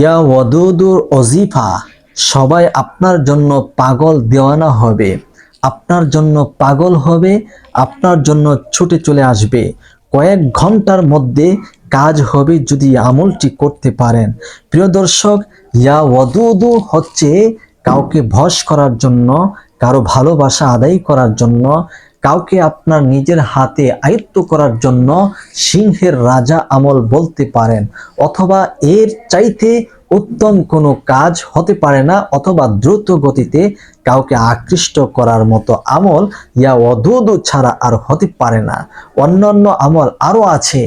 ইয়া ওয়াদুদুর অজিফা সবাই আপনার জন্য পাগল দেওয়ানা হবে। আপনার জন্য পাগল হবে, আপনার জন্য ছুটে চলে আসবে। কয়েক ঘণ্টার মধ্যে কাজ হবে যদি আমলটি করতে পারেন। প্রিয় দর্শক, ইয়া ওয়াদুদু হচ্ছে কাউকে ভস করার জন্য, কারও ভালোবাসা আদায় করার জন্য কাউকে আপনার নিজের হাতে আয়ত্ত করার জন্য সিংহের রাজা আমল বলতে পারেন, অথবা এর চাইতে উত্তম কোনো কাজ হতে পারে না, অথবা দ্রুত গতিতে কাউকে আকৃষ্ট করার মতো আমল ইয়া অদুদু ছাড়া আর হতে পারে না। অন্যান্য আমল আরও আছে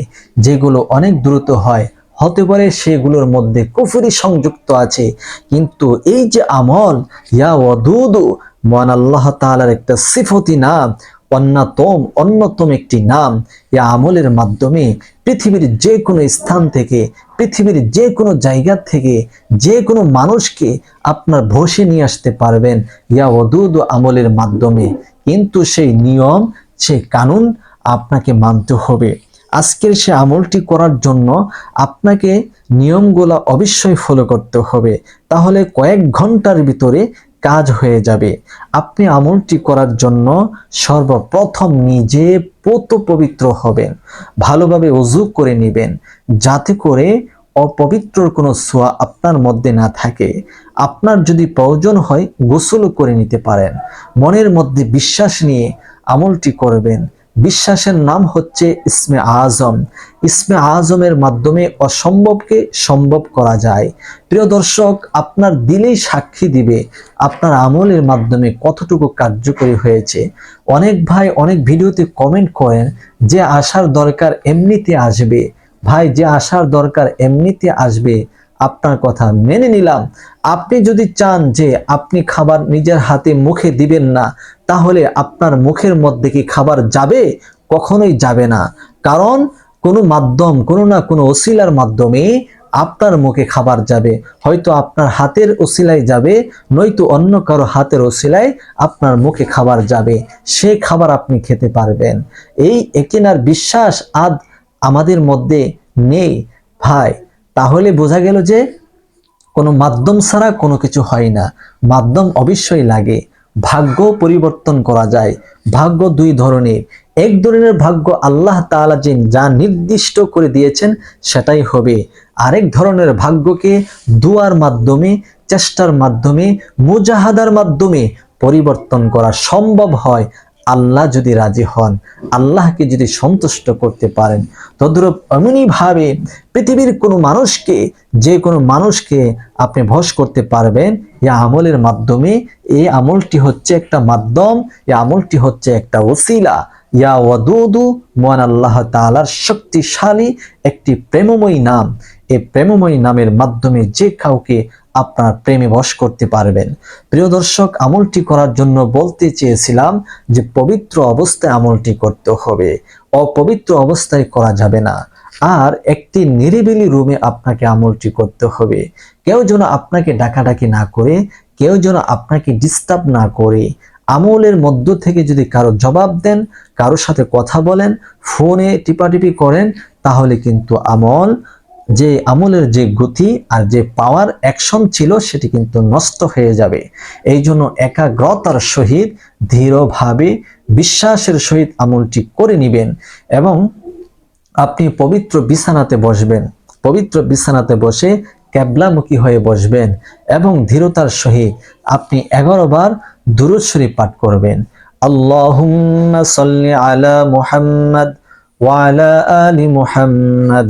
যেগুলো অনেক দ্রুত হয়, হতে পারে সেগুলোর মধ্যে কুফুরি সংযুক্ত আছে, কিন্তু এই যে আমল ইয়া ওয়াদুদু মহান আল্লাহ তাআলার একটা সিফতি নাম অন্যতম অন্যতম একটি নাম এই আমলের মাধ্যমে পৃথিবীর যে কোনো স্থান থেকে, পৃথিবীর যে কোনো জায়গা থেকে যে কোনো মানুষকে আপনার ভসে নিয়ে আসতে পারবেন ইয়া ওদুদ আমলের মাধ্যমে। কিন্তু সেই নিয়ম, সেই কানুন আপনাকে মানতে হবে। আজকের সে আমলটি করার জন্য আপনাকে নিয়মগুলো অবশ্যই ফলো করতে হবে। তাহলে কয়েক ঘণ্টার ভিতরে কাজ হয়ে যাবে। আপনি আমলটি করার জন্য সর্বপ্রথম নিজে পোত পবিত্র হবেন। ভালোভাবে অজু করে নেবেন। যাতে করে অপবিত্রর কোনো সোয়া আপনার মধ্যে না থাকে। আপনার যদি প্রয়োজন হয় গোসলও করে নিতে পারেন। মনের মধ্যে বিশ্বাস নিয়ে আমলটি করবেন। বিশ্বাসের নাম হচ্ছে ইসমে আজম। ইসমে আজমের মাধ্যমে অসম্ভবকে সম্ভব করা যায়। প্রিয় দর্শক, আপনার দিলেই সাক্ষী দিবে আপনার আমলের মাধ্যমে কতটুকু কার্যকরী হয়েছে। অনেক ভাই অনেক ভিডিওতে কমেন্ট করেন যে আসার দরকার এমনিতে আসবে। ভাই, যে আসার দরকার এমনিতে আসবে আপনার কথা মেনে নিলাম। আপনি যদি চান যে আপনি খাবার নিজের হাতে মুখে দিবেন না, তাহলে আপনার মুখের মধ্যে কি খাবার যাবে? কখনোই যাবে না। কারণ কোনো মাধ্যম, কোনো না কোনো অশিলার মাধ্যমে আপনার মুখে খাবার যাবে। হয়তো আপনার হাতের ওসিলায় যাবে, নয়তো অন্য কারও হাতের ওসিলায় আপনার মুখে খাবার যাবে। সে খাবার আপনি খেতে পারবেন। এই একিনার বিশ্বাস আদ আমাদের মধ্যে নেই। ভাই তাহলে বোঝা গেল যে কোনো মাধ্যম ছাড়া কোনো কিছু হয় না। মাধ্যম অবশ্যই লাগে। ভাগ্য পরিবর্তন করা যায়। ভাগ্য দুই ধরনের। এক ধরনের ভাগ্য আল্লাহ তাআলা যে যা নির্দিষ্ট করে দিয়েছেন সেটাই হবে। আরেক ধরনের ভাগ্যকে দুয়ার মাধ্যমে, চেষ্টার মাধ্যমে, মুজাহাদার মাধ্যমে পরিবর্তন করা সম্ভব হয়। আল্লাহ যদি রাজি হন, আল্লাহকে যদি সন্তুষ্ট করতে পারেন, তদ্রূপ এমনইভাবে পৃথিবীর কোনো মানুষকে, যে কোনো মানুষকে আপনি ভস করতে পারবেন এই আমলের মাধ্যমে এই আমলটি হচ্ছে একটা মাধ্যম এই আমলটি হচ্ছে একটা ওসিলা। ইয়া ওয়াদুদু মহান আল্লাহ তাআলার শক্তিশালী একটি প্রেমময়ী নাম। এই প্রেমময়ী নামের মাধ্যমে যে কাউকে আপনার প্রেমে বশ করতে পারবেন। প্রিয় দর্শক, আমলটি করার জন্য বলতে চেয়েছিলাম যে পবিত্র অবস্থায় আমলটি করতে হবে। অপবিত্র অবস্থায় করা যাবে না। আর একটি নিরিবিলি রুমে আপনাকে আমলটি করতে হবে। কেউ যেন আপনাকে ডাকাডাকি না করে, কেউ যেন আপনাকে ডিস্টার্ব না করে। আমলের মধ্য থেকে যদি কারও জবাব দেন কারোর সাথে কথা বলেন, ফোনে টিপাটিপি করেন, তাহলে কিন্তু আমল যে আমলের যে গতি আর যে পাওয়ার অ্যাকশন ছিল, সেটি কিন্তু নষ্ট হয়ে যাবে। এই জন্য একাগ্রতার সহিত ধীরভাবে বিশ্বাসের সহিত আমলটি করে নেবেন এবং আপনি পবিত্র বিছানাতে বসবেন। পবিত্র বিছানাতে বসে ক্যাবলামুখী হয়ে বসবেন এবং ধীরতার সহিত আপনি এগারো বার পাঠ করবেন। সাল্লি আলা মুহাম্মাদ ওয়া আলা আলি মুহাম্মাদ।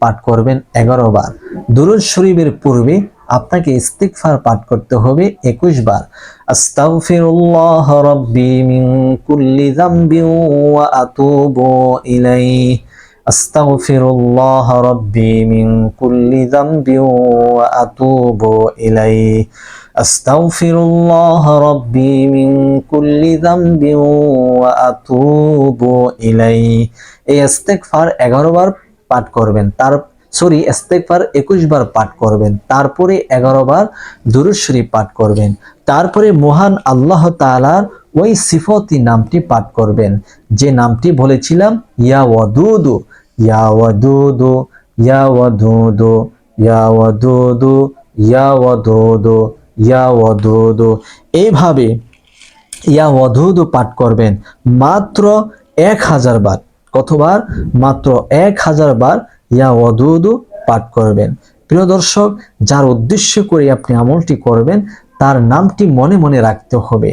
পাঠ করবেন এগারো বার। দুরুদ শরীফের পূর্বে আপনাকে ইস্তিগফার পাঠ করতে হবে একুশ বার। আস্তাগফিরুল্লাহ রাব্বি মিন কুল্লি যামবিন ওয়া আতুবু ইলাইহি। আস্তাগফিরুল্লাহ রাব্বি মিন কুল্লি যামবি ওয়া আতুবু ইলাইহি। আস্তাগফিরুল্লাহ রাব্বি মিন কুল্লি যামবি ওয়া আতুবু ইলাইহি। এই ইস্তেগফার 11 বার পাঠ করবেন। তার, সরি, ইস্তেগফার 21 বার পাঠ করবেন। তারপরে 11 বার দুরূদ শরীফ পাঠ করবেন। তারপরে মহান আল্লাহ তাআলার ওই সিফতি নামটি পাঠ করবেন। যে নামটি বলেছিলাম, ইয়া ওয়াদুদু ইয়া ওয়াদুদু ইয়া ওয়াদুদু ইয়া ওয়াদুদু ইয়া ওয়াদুদু ইয়া ওয়াদুদু। এইভাবে ইয়া ওয়াদুদু পাঠ করবেন মাত্র এক হাজার বার। কতবার মাত্র এক হাজার বার ইয়া ওয়াদুদু পাঠ করবেন। প্রিয় দর্শক, যার উদ্দেশ্য করে আপনি আমলটি করবেন, তার নামটি মনে মনে রাখতে হবে।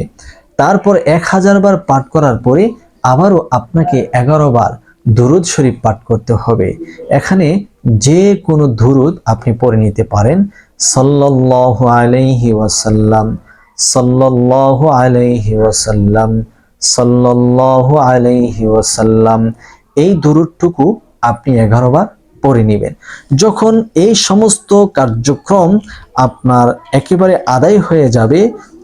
তারপর এক হাজার বার পাঠ করার পরে আবারও আপনাকে এগারো বার দুরুদ শরীফ পাঠ করতে হবে। এখানে যে কোনো দুরুদ আপনি পড়ে নিতে পারেন। সাল্লাল্লাহু আলাইহি ওয়াসাল্লাম, সাল্লাল্লাহু আলাইহি ওয়াসাল্লাম, সাল্লাল্লাহু আলাইহি ওয়াসাল্লাম এই দুরুদটুকু আপনি এগারো বার পড়ে নেবেন। যখন এই সমস্ত কার্যক্রম আপনার একেবারে আদায় হয়ে যাবে,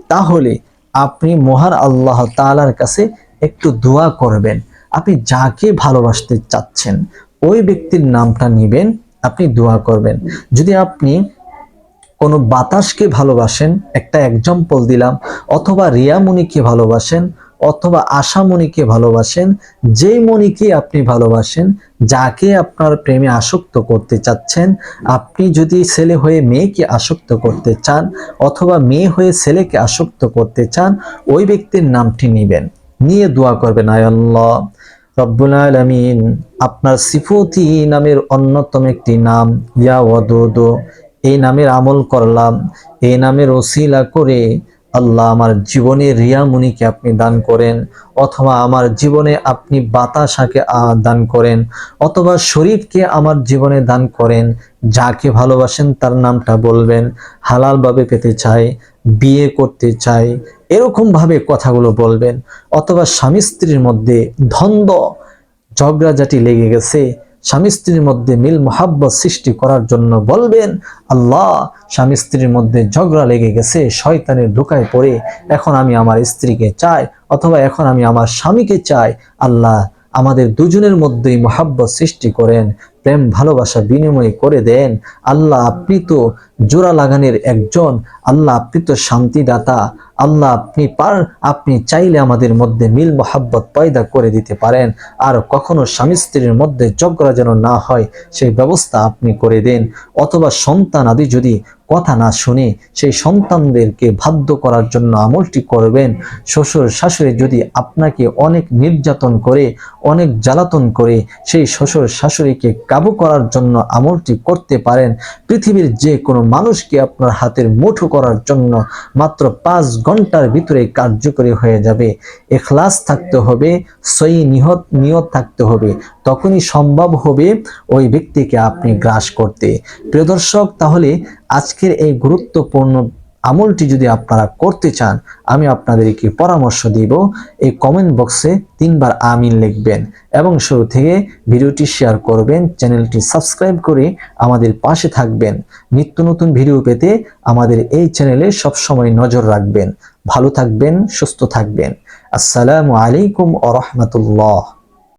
তাহলে আপনি মহান আল্লাহ তাআলার কাছে একটু দোয়া করবেন। আপনি যাকে ভালোবাসতে চাচ্ছেন, ওই ব্যক্তির নামটা নেবেন, আপনি দোয়া করবেন। যদি আপনি কোনো বাতাসকে ভালোবাসেন, একটা এক্সাম্পল দিলাম, অথবা রিয়ামণিকে ভালোবাসেন অথবা আশা আশামণিকে ভালোবাসেন, যেই মণিকে আপনি ভালোবাসেন, যাকে আপনার প্রেমে আসক্ত করতে চাচ্ছেন, আপনি যদি ছেলে হয়ে মেয়েকে আসক্ত করতে চান অথবা মেয়ে হয়ে ছেলেকে আসক্ত করতে চান, ওই ব্যক্তির নামটি নেবেন। নিয়ে দোয়া করবেন আল্লাহ। রব্বুল আলামিন, আপনার সিফতি নামের অন্যতম একটি নাম, ইয়া ওয়াদুদ, এই নামের আমল করলাম, এই নামের ওসিলা করে আল্লাহ আমার জীবনে রিয়ামুনিকে আপনি দান করেন, অথবা আমার জীবনে আপনি বাতাসাকে দান করেন, অথবা শরীফকে আমার জীবনে দান করেন, যাকে ভালোবাসেন তার নামটা বলবেন, হালালভাবে পেতে চাই, বিয়ে করতে চাই এরকম ভাবে কথাগুলো বলবেন, অথবা স্বামী স্ত্রীর মধ্যে দ্বন্দ্ব ঝগড়াঝাটি লেগে গেছে স্বামী স্ত্রীর মধ্যে মিল মোহাব্বত সৃষ্টি করার জন্য বলবেন, আল্লাহ, স্বামী স্ত্রীর মধ্যে ঝগড়া লেগে গেছে, শয়তানের ঢুকায় পড়ে। এখন আমি আমার স্ত্রীকে চাই অথবা এখন আমি আমার স্বামীকে চাই। আল্লাহ, আমাদের দুজনের মধ্যেই মোহাব্বত সৃষ্টি করেন। প্রেম, ভালোবাসা বিনিময় করে দেন আল্লাহ আপনি তো জোড়া লাগানের একজন, আল্লাহ আপনি তো শান্তিদাতা, আল্লাহ আপনি পার, আপনি চাইলে আমাদের মধ্যে মিল, মোহাব্বত পয়দা করে দিতে পারেন। আর কখনো স্বামী স্ত্রীর মধ্যে ঝগড়া যেন না হয়, সেই ব্যবস্থা আপনি করে দেন। অথবা সন্তান আদি যদি কথা না শুনে, সেই সন্তানদেরকে বাধ্য করার জন্য আমলটি করবেন। শ্বশুর শাশুড়ি যদি আপনাকে অনেক নির্যাতন করে, অনেক জ্বালাতন করে, সেই শ্বশুর শাশুড়িকে কাবু করার জন্য আমলটি করতে পারেন। পৃথিবীর যে কোনো মানুষকে আপনার হাতের মুঠো করার জন্য মাত্র পাঁচ ঘণ্টার ভিতরে কার্যকরী হয়ে যাবে। এখলাস থাকতে হবে সই নিহত, নিয়ত থাকতে হবে। তখনই সম্ভব হবে ওই ব্যক্তিকে আপনি গ্রাস করতে। প্রিয় দর্শক, তাহলে আজকের এই গুরুত্বপূর্ণ আমলটি যদি আপনারা করতে চান, আমি আপনাদেরকে পরামর্শ দিব। এই কমেন্ট বক্সে তিনবার আমিন লিখবেন এবং শুরু থেকে ভিডিওটি শেয়ার করবেন চ্যানেলটি সাবস্ক্রাইব করে আমাদের পাশে থাকবেন। নিত্য নতুন ভিডিও পেতে আমাদের এই চ্যানেলে সবসময় নজর রাখবেন। ভালো থাকবেন, সুস্থ থাকবেন। আসসালামু আলাইকুম আ রহমতুল্লাহ।